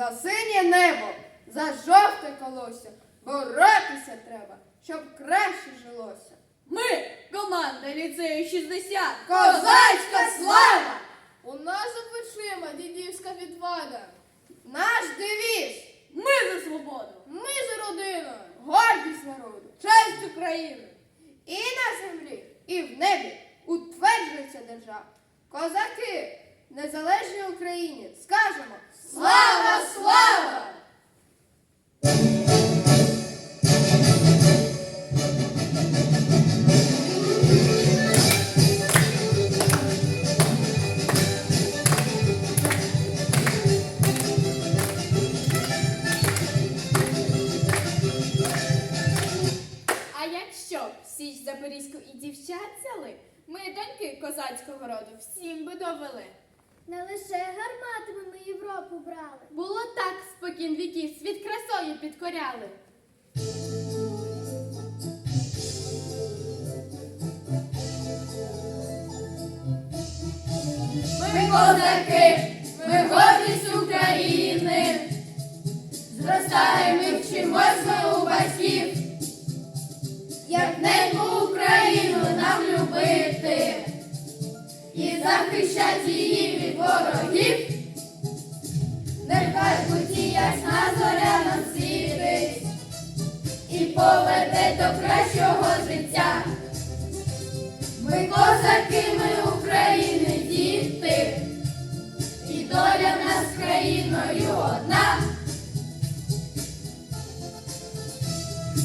за синє небо, за жовте колосся. Боротися треба, щоб краще жилося. Ми команда ліцею 60. Козацька слава! У нас за плечима дідівська відвада. Наш девіз! Ми за свободу. Ми за родину. гордість народу, честь України. І на землі, і в небі утверджується держава. Козаки, незалежній Україні, скажемо слава, слава! А якщо Січ Запорізьку і дівчат взяли, ми доньки козацького роду всім би довели. Не лише гарматами ми Європу брали. Було так спокін віків, світ красою підкоряли. Ми козаки, ми гордість України. Зростаємо і вчимось ми у батьків. Як неньку Україну нам любити і захищати її ворогів. Нехай путі ясна зоря нам світить і поведе до кращого життя. Ми козаки, ми України, діти, і доля нас країною одна.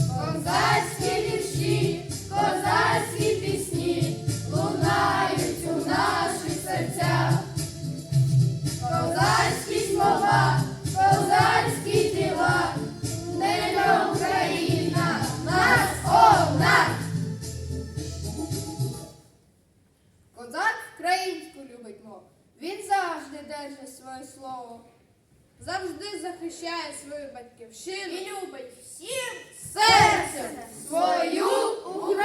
Козацькі Він завжди держить своє слово, завжди захищає свою батьківщину і любить всім серцем свою Україну.